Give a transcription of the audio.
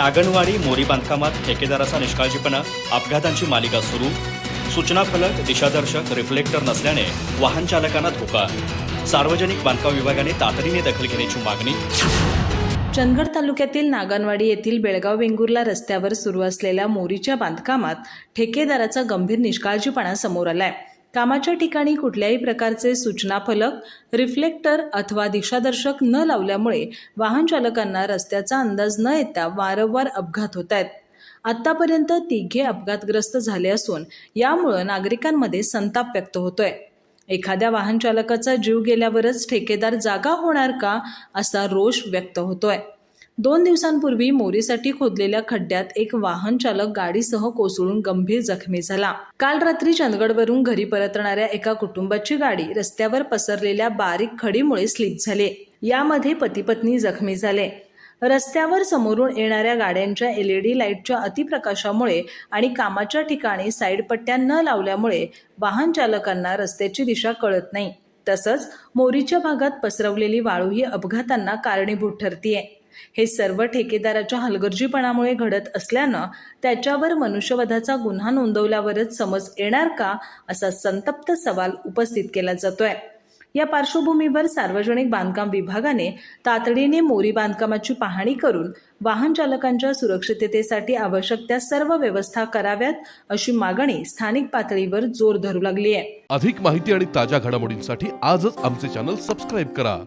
नागणवाडी मोरी बांधकामात ठेकेदाराचा निष्काळजीपणा अपघातांची मालिका सुरू सूचना फलक दिशादर्शक रिफ्लेक्टर नसल्याने वाहन चालकांना धोका. सार्वजनिक बांधकाम विभागाने तातडीने दखल घेण्याची मागणी. चंदगड तालुक्यातील नागानवाडी येथील बेळगाव वेंगुर्ला रस्त्यावर सुरू असलेल्या मोरीच्या बांधकामात ठेकेदाराचा गंभीर निष्काळजीपणा समोर आलाय. कामाच्या ठिकाणी कुठल्याही प्रकारचे सूचना फलक रिफ्लेक्टर अथवा दिशादर्शक न लावल्यामुळे वाहन चालकांना रस्त्याचा अंदाज न येता वारंवार अपघात होत आहेत. आतापर्यंत तिघे अपघातग्रस्त झाले असून यामुळं नागरिकांमध्ये संताप व्यक्त होतोय. एखाद्या वाहन चालकाचा जीव गेल्यावरच ठेकेदार जागा होणार का असा रोष व्यक्त होतोय. दोन दिवसांपूर्वी मोरीसाठी खोदलेल्या खड्ड्यात एक वाहन चालक गाडीसह कोसळून गंभीर जखमी झाला. काल रात्री चंदगडवरून घरी परतणाऱ्या एका कुटुंबाची गाडी रस्त्यावर पसरलेल्या बारीक खडीमुळे स्लिप झाले. यामध्ये पती पत्नी जखमी झाले. रस्त्यावर समोरून येणाऱ्या गाड्यांच्या एलईडी लाईटच्या अतिप्रकाशामुळे आणि कामाच्या ठिकाणी साईड पट्ट्या न लावल्यामुळे वाहन चालकांना रस्त्याची दिशा कळत नाही. तसंच मोरीच्या भागात पसरवलेली वाळू ही अपघातांना कारणीभूत ठरतीये. हे सर्व ठेकेदाराच्या हलगर्जीपणामुळे घडत असल्यानं त्याच्यावर मनुष्यवधाचा गुन्हा नोंदवल्यावरच समज येणार का असा संतप्त सवाल उपस्थित केला जातोय. या पार्श्वभूमीवर सार्वजनिक बांधकाम विभागाने तातडीने मोरी बांधकामाची पाहणी करून वाहन चालकांच्या सुरक्षिततेसाठी आवश्यक त्या सर्व व्यवस्था कराव्यात अशी मागणी स्थानिक पातळीवर जोर धरू लागली आहे अधिक माहिती आणि ताज्या घडामोडींसाठी आजच आमचे चॅनल सबस्क्राईब करा.